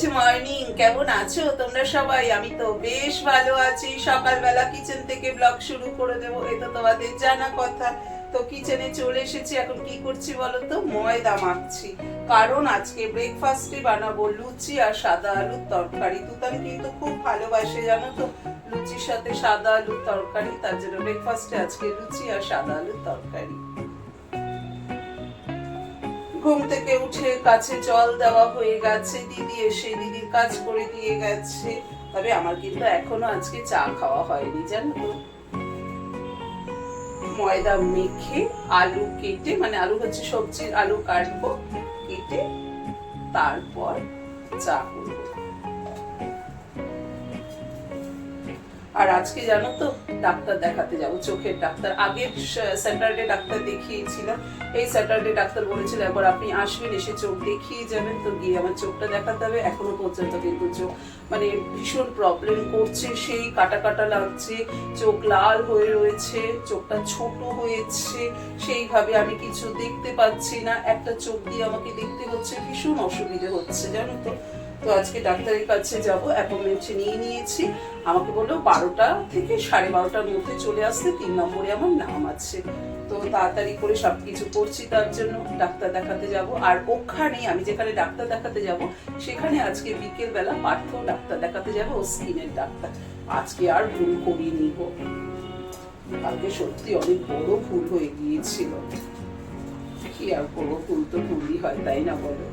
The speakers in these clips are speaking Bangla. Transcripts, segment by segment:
গুড মর্নিং কেমন আছো তোমরা সবাই? আমি তো বেশ ভালো আছি। সকালবেলা কিচেন থেকে ব্লগ শুরু করে দেবো। তোমাদের জানা কথা। তো কিচেনে চলে এসেছি। এখন কি করছি বলো তো ময়দা মাখছি। কারণ আজকে ব্রেকফাস্টে বানাবো লুচি আর সাদা আলুর তরকারি। তুতান কিন্তু খুব ভালোবাসে, জানো তো? লুচির সাথে সাদা আলুর তরকারি, তার জন্য ব্রেকফাস্টে আজকে লুচি আর সাদা আলুর তরকারি। ঘুম থেকে উঠে কাছে জল দেওয়া হয়ে গেছে, দিদি এসে দিদির কাজ করে দিয়ে গেছে। তবে আমার কিন্তু এখনও আজকে চা খাওয়া হয়নি, জানো? তো ময়দা মেখে আলু কেটে মানে আলু হচ্ছে সবজির আলু কাটবো, কেটে তারপর চা করব। আর আজকে জানো তো, ডাক্তার দেখাতে যাব, চোখের ডাক্তার। আগের স্যাটারডে ডাক্তার দেখিয়েছিলাম। এই স্যাটারডে ডাক্তার বলেছিল, একবার আপনি আসবেন, এসে চোখ দেখিয়ে যাবেন। তো গিয়ে আমার চোখটা দেখাতে হবে, এখনও পর্যন্ত কিন্তু চোখ মানে ভীষণ প্রবলেম করছে। সেই কাটা কাটা লাগছে, চোখ লাল হয়ে রয়েছে, চোখটা ছোট হয়েছে। সেইভাবে আমি কিছু দেখতে পাচ্ছি না। একটা চোখ দিয়ে আমাকে দেখতে হচ্ছে, ভীষণ অসুবিধে হচ্ছে, জানো তো। তো আজকে ডাক্তারের কাছে যাব অ্যাপয়েন্টমেন্ট নিয়ে নিয়েছি। আমাকে বলল বারোটা থেকে সাড়ে বারোটার মধ্যে চলে আসতে, তিন নম্বরে আমার নাম আছে। তো তাড়াতাড়ি করে সবকিছু করছি তার জন্য, ডাক্তার দেখাতে যাব। আর ওখানে, আমি যেখানে ডাক্তার দেখাতে যাব, সেখানে আজকে বিকেল বেলা পার্থ ডাক্তার দেখাতে যাব, ও স্কিনের ডাক্তার। আজকে আর ভুল করিয়ে নিব। কালকে সত্যি অনেক বড় ভুল হয়ে গিয়েছিল। কি আর করব, ভুল তো ভুলই হয়, তাই না বলো?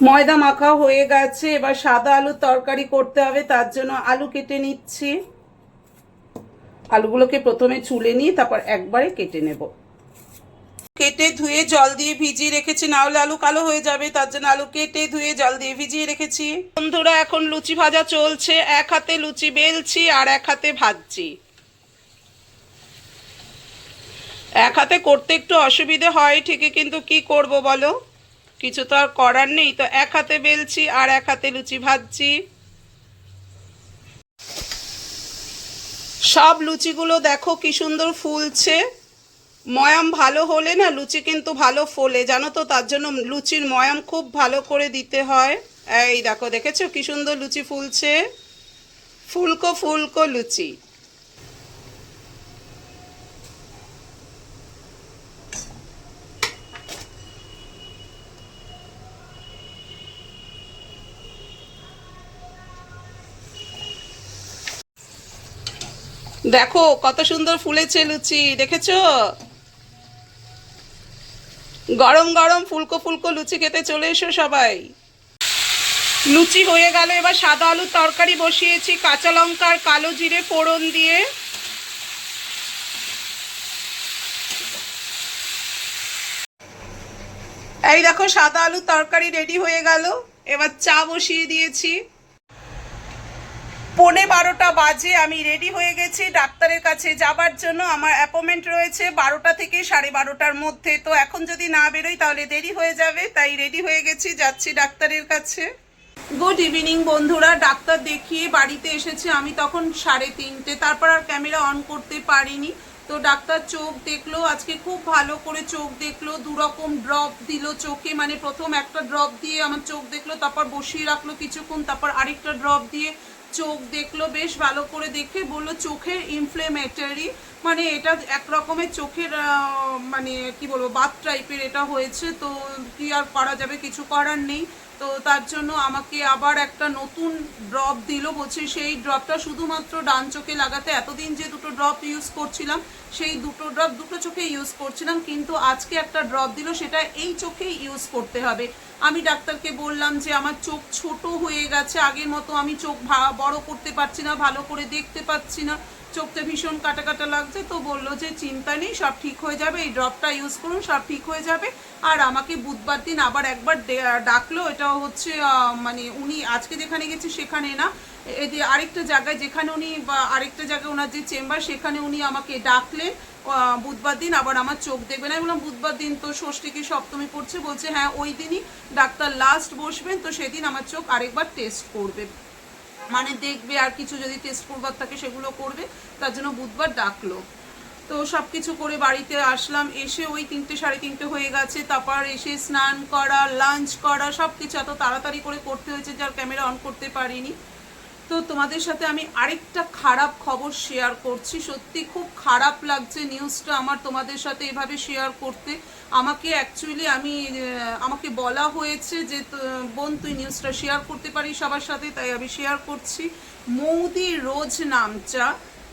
ময়দা মাখা হয়ে গেছে, এবার সাদা আলুর তরকারি করতে হবে, তার জন্য আলু কেটে নিচ্ছি। আলুগুলোকে প্রথমে চুলে নিয়ে তারপর একবারে কেটে নেব। কেটে ধুয়ে জল দিয়ে ভিজিয়ে রেখেছি, না হলে আলু কালো হয়ে যাবে, তার জন্য আলু কেটে ধুয়ে জল দিয়ে ভিজিয়ে রেখেছি। বন্ধুরা, এখন লুচি ভাজা চলছে, এক হাতে লুচি বেলছি আর এক হাতে ভাজছি। এক হাতে করতে একটু অসুবিধে হয়, ঠিকই, কিন্তু কি করব বলো? কিছু তো আর করার নেই। তো এক হাতে বেলছি আর এক হাতে লুচি ভাজছি। সব লুচিগুলো দেখো কি সুন্দর ফুলছে। ময়াম ভালো হলে না লুচি কিন্তু ভালো ফোলে। জানো তো, তার জন্য লুচির ময়াম খুব ভালো করে দিতে হয়। এই দেখো, দেখেছ কি সুন্দর লুচি ফুলছে? ফুলকো ফুলকো লুচি। দেখো, কত সুন্দর ফুলেছে লুচি, দেখেছ? গরম গরম ফুলকো ফুলকো লুচি খেতে চলে এসো সবাই। লুচি হয়ে গেল, এবার সাদা আলুর তরকারি বসিয়েছি, কাঁচা লঙ্কার কালো জিরে ফোড়ন দিয়ে। এই দেখো, সাদা আলুর তরকারি রেডি হয়ে গেল, এবার চা বসিয়ে দিয়েছি। পৌনে বারোটা বাজে, আমি রেডি হয়ে গেছি ডাক্তারের কাছে যাবার জন্য। আমার অ্যাপয়েন্টমেন্ট রয়েছে বারোটা থেকে সাড়ে বারোটার মধ্যে। তো এখন যদি না বেরোই তাহলে দেরি হয়ে যাবে, তাই রেডি হয়ে গেছি, যাচ্ছি ডাক্তারের কাছে। গুড ইভিনিং বন্ধুরা, ডাক্তার দেখিয়ে বাড়িতে এসেছি। আমি তখন সাড়ে তিনটে, তারপর আর ক্যামেরা অন করতে পারিনি। তো ডাক্তার চোখ দেখল, আজকে খুব ভালো করে চোখ দেখল দু রকম ড্রপ দিল চোখে। মানে প্রথম একটা ড্রপ দিয়ে আমার চোখ দেখল, তারপর বসিয়ে রাখল কিছুক্ষণ, তারপর আরেকটা ড্রপ দিয়ে চোখ দেখল, বেশ ভালো করে দেখে বলল, চোখের ইনফ্লেমেটারি মানে এটা এক রকমের চোখের মানে কি বলব, বাত টাইপের এটা হয়েছে, তো কি আর করা যাবে, কিছু করার নেই। তো তার জন্য আমাকে আবার একটা নতুন ড্রপ দিল, বলছে সেই ড্রপটা শুধুমাত্র ডান চোখে লাগাতে, এতদিন যে দুটো ড্রপ ইউজ করছিলাম, সেই দুটো ড্রপ দুটো চোখে ইউজ করছিলাম, কিন্তু আজকে একটা ড্রপ দিল, সেটা এই চোখেই ইউজ করতে হবে। আমি ডাক্তারকে বললাম যে আমার চোখ ছোট হয়ে গেছে, আগের মতো আমি চোখ বড় করতে পারছি না, ভালো করে দেখতে পাচ্ছি না। চোখটা ভীষণ কাটা কাটা লাগছে, তো বলল যে চিন্তা নেই, সব ঠিক হয়ে যাবে, এই ড্রপটা ইউজ করুন, সব ঠিক হয়ে যাবে। আর আমাকে বুধবার দিন আবার একবার ডাকলো, এটা হচ্ছে মানে উনি আজকে যেখানে গেছে সেখানে না এই যে আরেকটা জায়গায় যেখানে উনি আরেকটা জায়গায় ওনার যে চেম্বার, সেখানে উনি আমাকে ডাকলেন। বুধবার দিন আবার আমার চোখ দেখবেন আমি বললাম, বুধবার দিন তো ষষ্ঠী কি সপ্তমী পড়ছে? বলছে হ্যাঁ ওই দিনই ডাক্তার লাস্ট বসবেন, তো সেদিন আমার চোখ আরেকবার টেস্ট করবে। মানে দেখবে আর কিছু যদি টেস্ট করবার থাকে সেগুলো করবে, তার জন্য বুধবার ডাকলো। তো সব কিছু করে বাড়িতে আসলাম, এসে ওই তিনটে সাড়ে তিনটে হয়ে গেছে। তারপর এসে স্নান করা লাঞ্চ করা সব কিছু এত তাড়াতাড়ি করে করতে হয়েছে যার ক্যামেরা অন করতে পারিনি। তো তোমাদের সাথে আমি আরেকটা খারাপ খবর শেয়ার করছি। সত্যি খুব খারাপ লাগছে নিউজটা আমার তোমাদের সাথে এভাবে শেয়ার করতে। আমাকে অ্যাকচুয়ালি আমি আমাকে বলা হয়েছে যে বোন, তুই নিউজটা শেয়ার করতে পারিস সবার সাথে, তাই আমি শেয়ার করছি। মৌদি রোজ নামচা।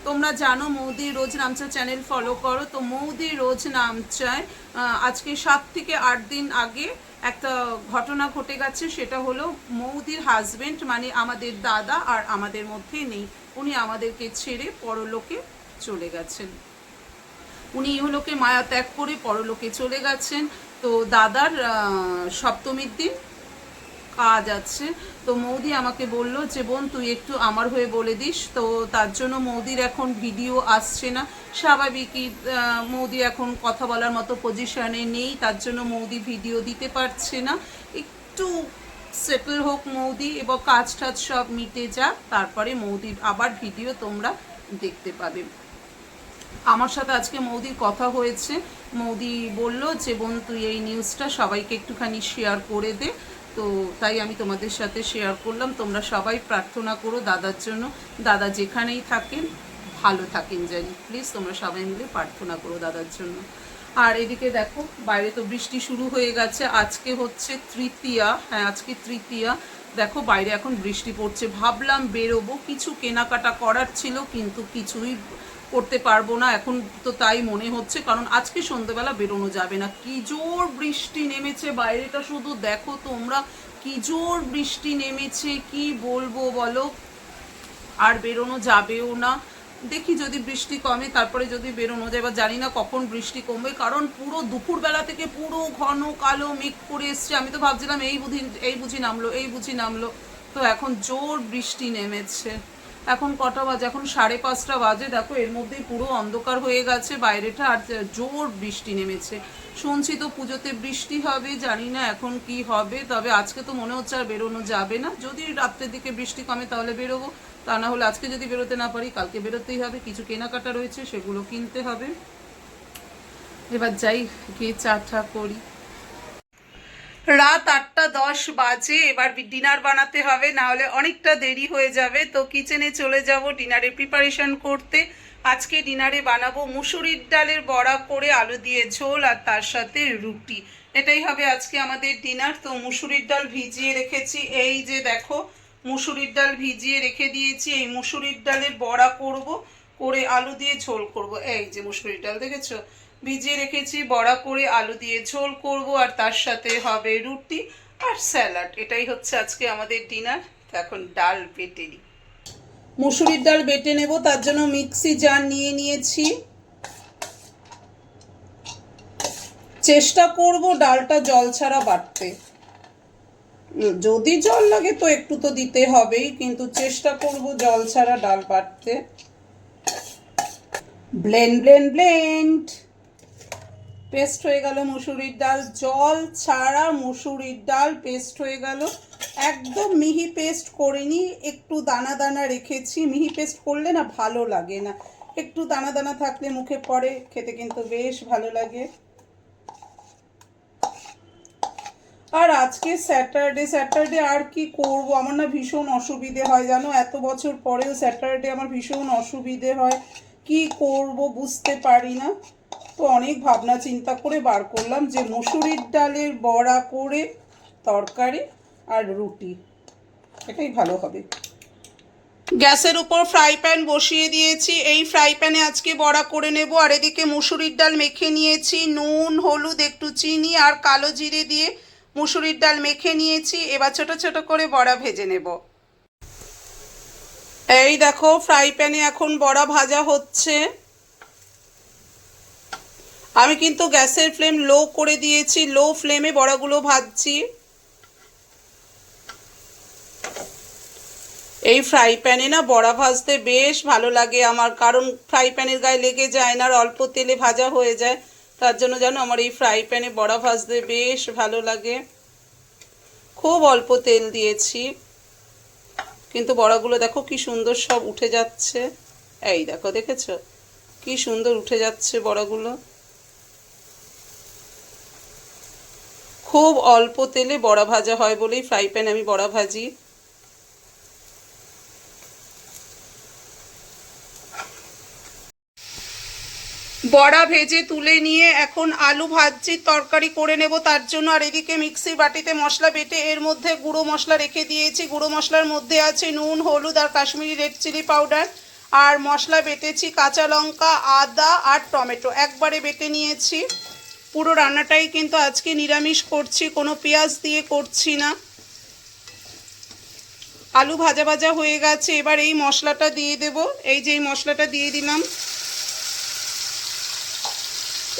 তোমরা জানো মৌদি রোজ নামচা চ্যানেল ফলো করো। তো মৌদি রোজ নামচায় আজকে সাত থেকে আট দিন আগে একটা ঘটনা ঘটে গেছে, সেটা হলো মৌদির হাজবেন্ড মানে আমাদের দাদা আর আমাদের মধ্যে নেই। উনি আমাদেরকে ছেড়ে পরলোকে চলে গেছেন। উনি ইহলোকে মায়া ত্যাগ করে পরলোকে চলে গেছেন। তো দাদার সপ্তমীর দিন কাজ আছে। তো মৌদি আমাকে বলল যে, বোন, তুই একটু আমার হয়ে বলে দিস। তো তার জন্য মৌদির এখন ভিডিও আসছে না। স্বাভাবিকই মৌদি এখন কথা বলার মতো পজিশনে নেই, তার জন্য মৌদি ভিডিও দিতে পারছে না। একটু সেটেল হোক মৌদি এবং কাজ টাজ সব মিটে যাক, তারপরে মৌদির আবার ভিডিও তোমরা দেখতে পাবে। আমার সাথে আজকে মৌদির কথা হয়েছে। মৌদি বলল যে, বোন, তুই এই নিউজটা সবাইকে একটুখানি শেয়ার করে দে। তো তাই আমি তোমাদের সাথে শেয়ার করলাম। তোমরা সবাই প্রার্থনা করো দাদার জন্য। দাদা যেখানেই থাকেন, ভালো থাকেন জানি প্লিজ তোমরা সবাই মিলে প্রার্থনা করো দাদার জন্য। আর এদিকে দেখো, বাইরে তো বৃষ্টি শুরু হয়ে গেছে। আজকে হচ্ছে তৃতীয়া। হ্যাঁ আজকে তৃতীয়া। দেখো, বাইরে এখন বৃষ্টি পড়ছে। ভাবলাম বেরোবো। কিছু কেনাকাটা করার ছিল, কিন্তু কিছুই করতে পারব না। এখন তো তাই মনে হচ্ছে, কারণ আজকে সন্ধ্যেবেলা বেরোনো যাবে না। কি জোর বৃষ্টি নেমেছে, বাইরেটা শুধু দেখো তোমরা। কি জোর বৃষ্টি নেমেছে, কি বলব বলো? আর বেরোনো যাবেও না। দেখি যদি বৃষ্টি কমে, তারপরে যদি বেরোনো যায় বা জানি না কখন বৃষ্টি কমবে, কারণ পুরো দুপুরবেলা থেকে পুরো ঘন কালো মেঘ করে এসছে। আমি তো ভাবছিলাম এই বুঝি এই বুঝি নামলো, এই বুঝি নামলো। তো এখন জোর বৃষ্টি নেমেছে। এখন কটা বাজে? এখন সাড়ে পাঁচটা বাজে। দেখো, এর মধ্যেই পুরো অন্ধকার হয়ে গেছে বাইরেটা, আর জোর বৃষ্টি নেমেছে। শুনছি তো পুজোতে বৃষ্টি হবে, জানি না এখন কি হবে, তবে আজকে তো মনে হচ্ছে আর বেরোনো যাবে না। যদি রাত্রের দিকে বৃষ্টি কমে তাহলে বেরোবো, তা না হলে আজকে যদি বেরোতে না পারি, কালকে বেরোতেই হবে। কিছু কেনাকাটা রয়েছে, সেগুলো কিনতে হবে। এবার যাই, গিয়ে চা করি। রাত আটটা দশ বাজে, এবার ডিনার বানাতে হবে না হলে অনেকটা দেরি হয়ে যাবে। তো কিচেনে চলে যাব ডিনারের প্রিপারেশন করতে। আজকে ডিনারে বানাবো মুসুরির ডালের বড়া করে আলু দিয়ে ঝোল আর তার সাথে রুটি। এটাই হবে আজকে আমাদের ডিনার। তো মুসুরির ডাল ভিজিয়ে রেখেছি। এই যে দেখো, মুসুরির ডাল ভিজিয়ে রেখে দিয়েছি। এই মুসুরির ডালের বড়া করব, করে আলু দিয়ে ঝোল করব। এই যে মুসুরির ডাল, দেখেছ? ভিজিয়ে রেখেছি বড়া করে আলু দিয়ে ঝোল করব আর তার সাথে হবে রুটি আর স্যালাড। এটাই হচ্ছে আজকে আমাদের ডিনার। তো এখন ডাল বেটে নিই। মুসুরির ডাল বেটে নেব তার জন্য মিক্সি জার নিয়ে নিয়েছি। চেষ্টা করব ডালটা জল ছাড়া উম, যদি জল লাগে তো একটু তো দিতে হবেই কিন্তু চেষ্টা করব জল ছাড়া ডাল বাটতে। Blend blend blend. পেস্ট হয়ে গেল মুসুরির ডাল। জল ছাড়া মুসুরির ডাল পেস্ট হয়ে গেল। একদম মিহি পেস্ট করিনি, একটু দানা দানা রেখেছি। মিহি পেস্ট করলে না ভালো লাগে না। একটু দানা দানা থাকলে মুখে পড়ে, খেতে কিন্তু বেশ ভালো লাগে। আর আজকে স্যাটারডে স্যাটারডে আর কি করব? আমার না ভীষণ অসুবিধে হয়, জানো? এত বছর পরেও স্যাটারডে আমার ভীষণ অসুবিধে হয়। কি করব বুঝতে পারি না। তো অনেক ভাবনা চিন্তা করে বার করলাম যে মুসুরির ডালের বড়া করে তরকারি আর রুটি, এটাই ভালো হবে। গ্যাসের উপর ফ্রাই প্যান বসিয়ে দিয়েছি। এই ফ্রাই প্যানে আজকে বড়া করে নেব। আর এদিকে মুসুরির ডাল মেখে নিয়েছি। নুন, হলুদ, একটু চিনি আর কালো জিরে দিয়ে মুসুরির ডাল মেখে নিয়েছি। এবার ছোট ছোট করে বড়া ভেজে নেব। এই দেখো, ফ্রাই প্যানে এখন বড়া ভাজা হচ্ছে। আমি কিন্তু গ্যাসের ফ্লেম লো করে দিয়েছি, লো ফ্লেমে বড়াগুলো ভাজছি। এই ফ্রাই প্যানে না বড়া ভাজতে বেশ ভালো লাগে আমার, কারণ ফ্রাই প্যানের গায়ে লেগে যায় না আর অল্প তেলে ভাজা হয়ে যায়, তার জন্য জানো আমার এই ফ্রাই প্যানে বড়া ভাজতে বেশ ভালো লাগে। খুব অল্প তেল দিয়েছি, কিন্তু বড়াগুলো দেখো কি সুন্দর সব উঠে যাচ্ছে। এই দেখো, দেখেছ? কি সুন্দর উঠে যাচ্ছে বড়াগুলো। খুব অল্প তেলে বড়া ভাজা হয় বলেই ফ্রাই প্যান আমি বড়া ভাজি। বড়া ভেজে তুলে নিয়ে এখন আলু ভাজি তরকারি করে নেব তার জন্য। আর এদিকে মিক্সির বাটিতে মশলা বেটে এর মধ্যে গুঁড়ো মশলা রেখে দিয়েছি। গুঁড়ো মশলার মধ্যে আছে নুন, হলুদ আর কাশ্মীরি রেড চিলি পাউডার আর মশলা বেটেছি কাঁচা লঙ্কা, আদা আর টমেটো। একবারে বেটে নিয়েছি। পুরো রান্নাটাই কিন্তু আজকে নিরামিষ করছি, কোনো পেঁয়াজ দিয়ে করছি না। আলু ভাজা ভাজা হয়ে গেছে, এবার এই মশলাটা দিয়ে দেব। এই যে এই মশলাটা দিয়ে দিলাম।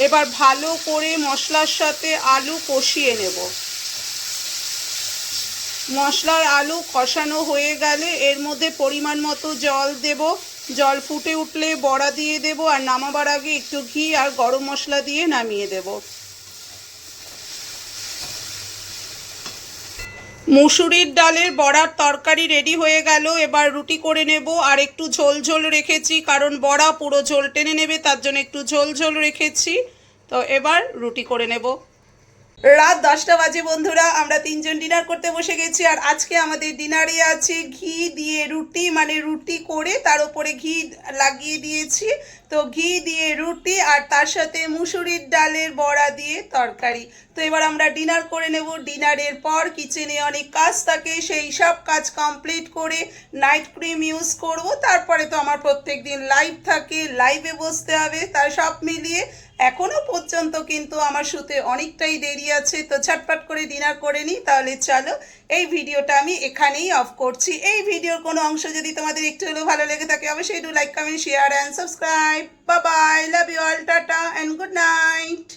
এবার ভালো করে মশলার সাথে আলু কষিয়ে নেব। মশলার আলু কষানো হয়ে গেলে এর মধ্যে পরিমাণ মতো জল দেব। জল ফুটে উঠলে বড়া দিয়ে দেব আর নামাবার আগে একটু ঘি আর গরম মশলা দিয়ে নামিয়ে দেব। মুসুরির ডালের বড়ার তরকারি রেডি হয়ে গেল, এবার রুটি করে নেব আর একটু ঝোল ঝোল রেখেছি, কারণ বড়া পুরো ঝোল টেনে নেবে, তার জন্য একটু ঝোল ঝোল রেখেছি। তো এবার রুটি করে নেব। রাত দশটা বাজে বন্ধুরা, আমরা তিনজন ডিনার করতে বসে গেছি আর আজকে আমাদের ডিনারে আছে ঘি দিয়ে রুটি মানে রুটি করে তার উপরে ঘি লাগিয়ে দিয়েছি। তো ঘি দিয়ে রুটি আর তার সাথে মুসুরির ডালের বড়া দিয়ে তরকারি। তো এবার আমরা ডিনার করে নেব। ডিনারের পর কিচেনে অনেক কাজ থাকে, সেই সব কাজ কমপ্লিট করে নাইট ক্রিম ইউজ করব। তারপরে তো আমার প্রত্যেক দিন লাইভ থাকে লাইভে বসতে হবে তার সব মিলিয়ে এখনও পর্যন্ত কিন্তু আমার শুতে অনেকটাই দেরি আছে, তো ছটপট করে ডিনার করে নিই, তাহলে চলো এই ভিডিওটা আমি এখানেই অফ করছি। এই ভিডিওর কোনো অংশ যদি তোমাদের একটু হলেও ভালো লেগে থাকে, অবশ্যই do like comment share and subscribe বা bye love you all tata and good night